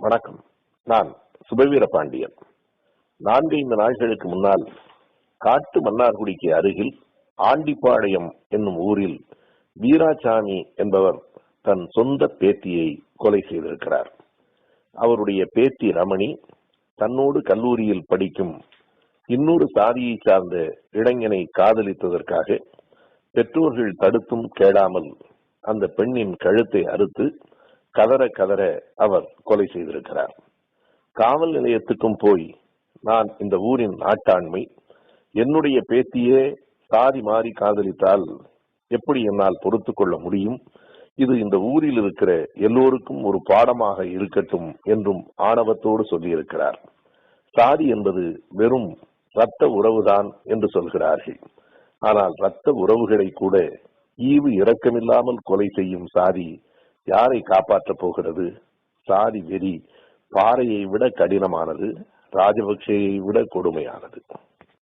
வணக்கம். நான் சுபவீர பாண்டியன். நான்கைந்து நாள்களுக்கு முன்னால் காட்டு மன்னார்குடிக்கு அருகில் ஆண்டிப்பாளையம் என்னும் ஊரில் வீராசாமி என்பவர் தன் சொந்த பேத்தியை கொலை செய்திருக்கிறார். அவருடைய பேத்தி ரமணி தன்னோடு கல்லூரியில் படிக்கும் இன்னொரு சாதியை சார்ந்த இளைஞனை காதலித்ததற்காக பெற்றோர்கள் தடுத்தும் கேடாமல் அந்த பெண்ணின் கழுத்தை அறுத்து கதற கதற அவர் கொலை செய்திருக்கிறார். காவல் நிலையத்துக்கும் போய் நான் இந்த ஊரின் நாட்டாண்மை என்னுடைய பேத்தியே சாதி மாறி காதலித்தால் எப்படி என்னால் பொறுத்து கொள்ள முடியும்? இது இந்த ஊரில் இருக்கிற எல்லோருக்கும் ஒரு பாடமாக இருக்கட்டும் என்றும் ஆணவத்தோடு சொல்லியிருக்கிறார். சாதி என்பது வெறும் இரத்த உறவுதான் என்று சொல்கிறார்கள். ஆனால் இரத்த உறவுகளை கூட ஈவு இரக்கமில்லாமல் கொலை செய்யும் சாதி யாரை காப்பாற்றப் போகிறது? சாதி வெறி பாறையை விட கடினமானது ராஜபக்சேயை விட கொடுமையானது.